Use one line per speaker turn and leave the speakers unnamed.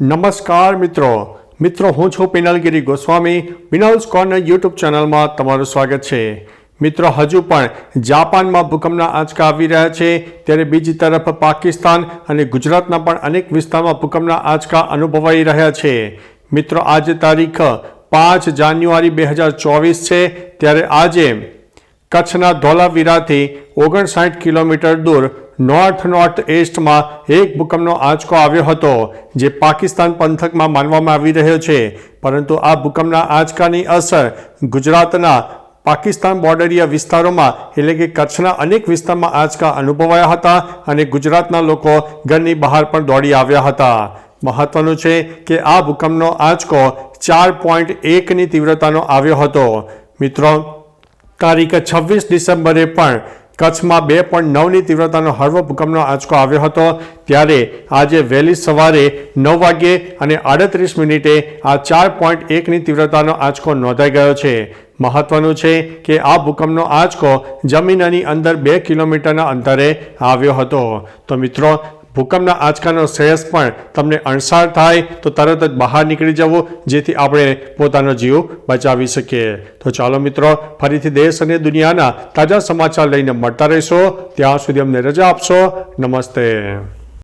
નમસ્કાર મિત્રો. મિત્રો, હું છું પિનલગીરી ગોસ્વામી. પિનલ્સ કોર્નર યુટ્યુબ ચેનલમાં તમારું સ્વાગત છે. મિત્રો, હજુ પણ જાપાનમાં ભૂકંપના આંચકા આવી રહ્યા છે. ત્યારે બીજી તરફ પાકિસ્તાન અને ગુજરાતના પણ અનેક વિસ્તારમાં ભૂકંપના આંચકા અનુભવાઈ રહ્યા છે. મિત્રો, આજે તારીખ પાંચ જાન્યુઆરી બે હજાર ચોવીસ છે. ત્યારે આજે કચ્છના ધોલાવીરાથી ઓગણસાઠ કિલોમીટર દૂર નોર્થ નોર્થ ઇસ્ટમાં એક ભૂકંપનો આંચકો આવ્યો હતો, જે પાકિસ્તાન પંથકમાં માનવામાં આવી રહ્યો છે. પરંતુ આ ભૂકંપના આંચકાની અસર ગુજરાતના પાકિસ્તાન બોર્ડરીય વિસ્તારોમાં, એટલે કે કચ્છના અનેક વિસ્તારમાં આંચકા અનુભવાયા હતા અને ગુજરાતના લોકો ઘરની બહાર પણ દોડી આવ્યા હતા. મહત્વનું છે કે આ ભૂકંપનો આંચકો ચાર પોઈન્ટ એકની તીવ્રતાનો આવ્યો હતો. મિત્રો, તારીખ છવ્વીસ ડિસેમ્બરે પણ કચ્છમાં બે પોઈન્ટ નવની તીવ્રતાનો હળવો ભૂકંપનો આંચકો આવ્યો હતો. ત્યારે આજે વહેલી સવારે નવ વાગ્યે અને આડત્રીસ મિનિટે આ ચાર પોઈન્ટ એકની તીવ્રતાનો આંચકો નોંધાઈ ગયો છે. મહત્વનું છે કે આ ભૂકંપનો આંચકો જમીનની અંદર બે કિલોમીટરના અંતરે આવ્યો હતો. તો મિત્રો ભૂકંપના આંચકાનો શ્રેયસ પણ તમને અણસાર થાય, તો તરત જ બહાર નીકળી જવો, જેથી આપણે પોતાનો જીવ બચાવી શકીએ. તો ચાલો મિત્રો, ફરીથી દેશ અને દુનિયાના તાજા સમાચાર લઈને મળતા રહેશો. ત્યાં સુધી અમને રજા આપશો. નમસ્તે.